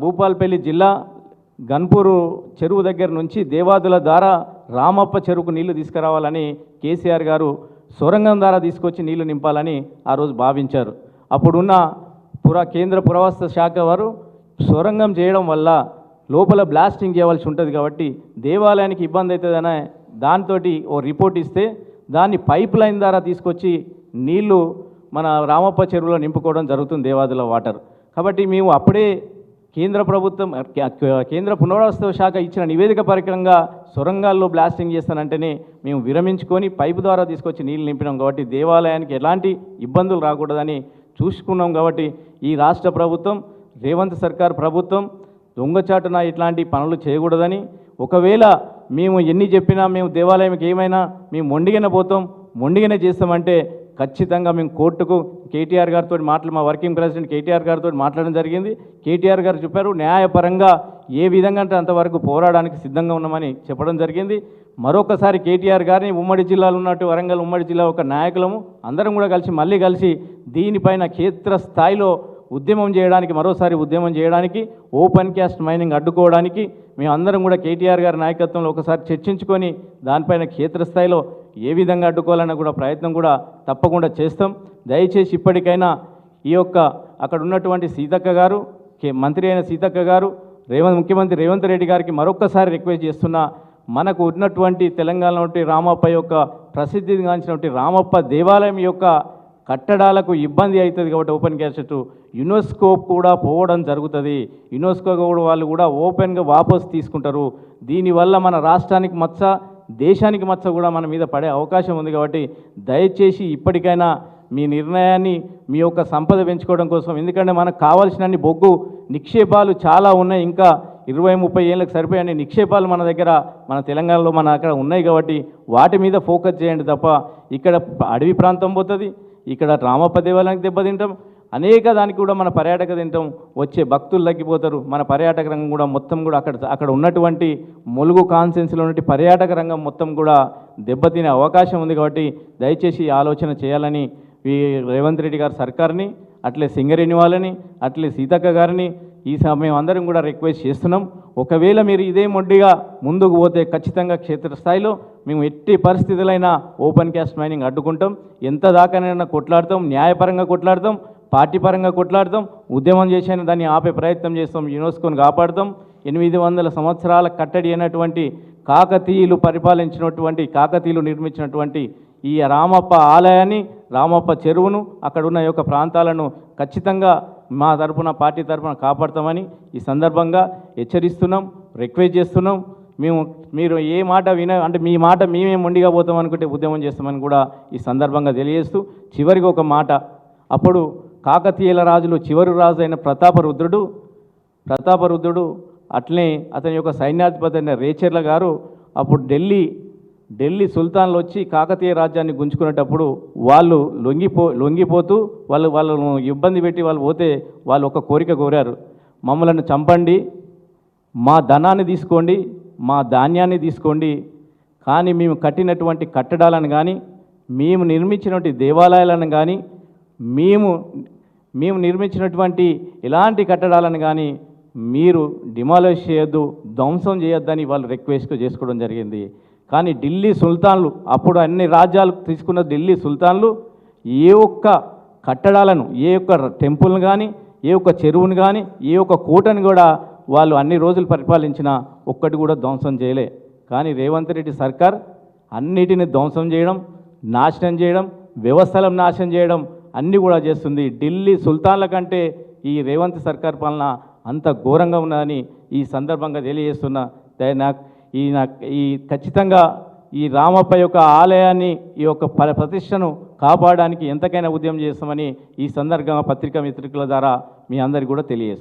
భూపాల్పల్లి జిల్లా గన్పూరు చెరువు దగ్గర నుంచి దేవాదుల ద్వారా రామప్ప చెరువుకు నీళ్ళు తీసుకురావాలని కేసీఆర్ గారు సొరంగం ద్వారా తీసుకొచ్చి నీళ్ళు నింపాలని ఆ రోజు భావించారు. అప్పుడున్న పురా కేంద్ర పురావస్తు శాఖ వారు సొరంగం చేయడం వల్ల లోపల బ్లాస్టింగ్ చేయవలసి ఉంటుంది కాబట్టి దేవాలయానికి ఇబ్బంది అవుతుందనే దాంతో ఓ రిపోర్ట్ ఇస్తే దాన్ని పైప్ లైన్ ద్వారా తీసుకొచ్చి నీళ్ళు మన రామప్ప చెరువులో నింపుకోవడం జరుగుతుంది దేవాదుల వాటర్. కాబట్టి మేము అప్పుడే కేంద్ర ప్రభుత్వం కేంద్ర పునరావాస శాఖ ఇచ్చిన నివేదిక పరికరంగా సొరంగాల్లో బ్లాస్టింగ్ చేస్తానంటేనే మేము విరమించుకొని పైపు ద్వారా తీసుకొచ్చి నీళ్ళు నింపినాం కాబట్టి దేవాలయానికి ఎలాంటి ఇబ్బందులు రాకూడదని చూసుకున్నాం కాబట్టి ఈ రాష్ట్ర ప్రభుత్వం రేవంత్ సర్కార్ ప్రభుత్వం దొంగచాటున ఇట్లాంటి పనులు చేయకూడదని. ఒకవేళ మేము ఎన్ని చెప్పినా మేము దేవాలయంకి ఏమైనా మేము మొండిగన పోతాం మొండిగానే చేస్తామంటే ఖచ్చితంగా మేము కోర్టుకు కేటీఆర్ గారితో మాటలు మా వర్కింగ్ ప్రెసిడెంట్ కేటీఆర్ గారితో మాట్లాడడం జరిగింది. కేటీఆర్ గారు చెప్పారు న్యాయపరంగా ఏ విధంగా అంటే అంతవరకు పోరాడడానికి సిద్ధంగా ఉన్నామని చెప్పడం జరిగింది. మరొకసారి కేటీఆర్ గారిని ఉమ్మడి జిల్లాలో ఉన్నట్టు వరంగల్ ఉమ్మడి జిల్లా ఒక నాయకులము అందరం కూడా కలిసి మళ్ళీ కలిసి దీనిపైన క్షేత్ర స్థాయిలో ఉద్యమం చేయడానికి మరోసారి ఉద్యమం చేయడానికి ఓపెన్ క్యాస్ట్ మైనింగ్ అడ్డుకోవడానికి మేమందరం కూడా కేటీఆర్ గారి నాయకత్వంలో ఒకసారి చర్చించుకొని దానిపైన క్షేత్రస్థాయిలో ఏ విధంగా అడ్డుకోవాలన్న కూడా ప్రయత్నం కూడా తప్పకుండా చేస్తాం. దయచేసి ఇప్పటికైనా ఈ యొక్క అక్కడ ఉన్నటువంటి సీతక్క గారు కే- మంత్రి అయిన సీతక్క గారు రేవంత్ ముఖ్యమంత్రి రేవంత్ రెడ్డి గారికి మరొక్కసారి రిక్వెస్ట్ చేస్తున్నా మనకు ఉన్నటువంటి తెలంగాణ ఉంటే రామప్ప యొక్క ప్రసిద్ధి గాంచినటువంటి రామప్ప దేవాలయం యొక్క కట్టడాలకు ఇబ్బంది అవుతుంది కాబట్టి ఓపెన్ క్యాసెట్ యునెస్కో కూడా పోవడం జరుగుతుంది. యునెస్కో కూడా వాళ్ళు కూడా ఓపెన్గా వాపస్ తీసుకుంటారు. దీనివల్ల మన రాష్ట్రానికి మచ్చ దేశానికి మచ్చ కూడా మన మీద పడే అవకాశం ఉంది కాబట్టి దయచేసి ఇప్పటికైనా మీ నిర్ణయాన్ని మీ యొక్క సంపద పెంచుకోవడం కోసం. ఎందుకంటే మనకు కావాల్సినన్ని బొగ్గు నిక్షేపాలు చాలా ఉన్నాయి. ఇంకా ఇరవై ముప్పై ఏళ్ళకి సరిపోయే నిక్షేపాలు మన దగ్గర మన తెలంగాణలో మన అక్కడ ఉన్నాయి కాబట్టి వాటి మీద ఫోకస్ చేయండి తప్ప. ఇక్కడ అడవి ప్రాంతం పోతుంది ఇక్కడ రామప్ప దేవాలయానికి దెబ్బతింటాం అనేక దానికి కూడా మన పర్యాటక తింటాం వచ్చే భక్తులు తగ్గిపోతారు. మన పర్యాటక రంగం కూడా మొత్తం కూడా అక్కడ అక్కడ ఉన్నటువంటి ములుగు కాన్సెన్స్లో ఉన్నటువంటి పర్యాటక రంగం మొత్తం కూడా దెబ్బతినే అవకాశం ఉంది కాబట్టి దయచేసి ఆలోచన చేయాలని ఈ రేవంత్ రెడ్డి గారు సర్కార్ని అట్లే సింగరేణి వాళ్ళని అట్లే సీతక్క గారిని ఈ సమయం అందరం కూడా రిక్వెస్ట్ చేస్తున్నాం. ఒకవేళ మీరు ఇదే మొండిగా ముందుకు పోతే ఖచ్చితంగా క్షేత్రస్థాయిలో మేము ఎట్టి పరిస్థితులైనా ఓపెన్ క్యాస్ట్ మైనింగ్ అడ్డుకుంటాం. ఎంత దాకానైనా కొట్లాడతాం న్యాయపరంగా కొట్లాడతాం. పార్టీ పరంగా కొట్లాడతాం ఉద్యమం చేసిన దాన్ని ఆపే ప్రయత్నం చేస్తాం యునెస్కోని కాపాడుతాం ఎనిమిది వందల సంవత్సరాల కట్టడి అయినటువంటి కాకతీయులు పరిపాలించినటువంటి కాకతీయులు నిర్మించినటువంటి ఈ రామప్ప ఆలయాన్ని రామప్ప చెరువును అక్కడ ఉన్న యొక్క ప్రాంతాలను ఖచ్చితంగా మా తరపున పార్టీ తరపున కాపాడతామని ఈ సందర్భంగా హెచ్చరిస్తున్నాం రిక్వెస్ట్ చేస్తున్నాం. మేము మీరు ఏ మాట విన అంటే మీ మాట మేమే మొండిగా పోతాం అనుకుంటే ఉద్యమం చేస్తామని కూడా ఈ సందర్భంగా తెలియజేస్తూ చివరికి ఒక మాట. అప్పుడు కాకతీయుల రాజులు చివరి రాజు అయిన ప్రతాపరుద్రుడు ప్రతాపరుద్రుడు అట్లే అతని యొక్క సైన్యాధిపతి అయిన రేచర్ల గారు అప్పుడు ఢిల్లీ ఢిల్లీ సుల్తాన్లు వచ్చి కాకతీయ రాజ్యాన్ని గుంజుకునేటప్పుడు వాళ్ళు లొంగిపో లొంగిపోతూ వాళ్ళు వాళ్ళను ఇబ్బంది పెట్టి వాళ్ళు పోతే వాళ్ళు ఒక కోరిక కోరారు. మమ్మల్ని చంపండి మా ధనాన్ని తీసుకోండి మా ధాన్యాన్ని తీసుకోండి కానీ మేము కట్టినటువంటి కట్టడాలను కానీ మేము నిర్మించినటువంటి దేవాలయాలను కానీ మేము మేము నిర్మించినటువంటి ఎలాంటి కట్టడాలను కానీ మీరు డిమాలిష్ చేయొద్దు ధ్వంసం చేయొద్దని వాళ్ళు రిక్వెస్ట్ చేసుకోవడం జరిగింది. కానీ ఢిల్లీ సుల్తాన్లు అప్పుడు అన్ని రాజ్యాలు తీసుకున్న ఢిల్లీ సుల్తాన్లు ఏ ఒక్క కట్టడాలను ఏ ఒక్క టెంపుల్ని కానీ ఏ ఒక్క చెరువును కానీ ఏ ఒక్క కోటను కూడా వాళ్ళు అన్ని రోజులు పరిపాలించిన ఒక్కటి కూడా ధ్వంసం చేయలే. కానీ రేవంత్ రెడ్డి సర్కార్ అన్నిటిని ధ్వంసం చేయడం నాశనం చేయడం వ్యవస్థలను నాశనం చేయడం అన్నీ కూడా చేస్తుంది. ఢిల్లీ సుల్తాన్ల కంటే ఈ రేవంత్ సర్కార్ పాలన అంత ఘోరంగా ఉన్నదని ఈ సందర్భంగా తెలియజేస్తున్నా నాకు ఈ నాకు ఈ ఖచ్చితంగా ఈ రామప్ప యొక్క ఆలయాన్ని ఈ యొక్క ప ప్రతిష్టను కాపాడడానికి ఎంతకైనా ఉద్యమం చేస్తామని ఈ సందర్భంగా పత్రికా మిత్రికల ద్వారా మీ అందరికీ కూడా తెలియజేస్తున్నాను.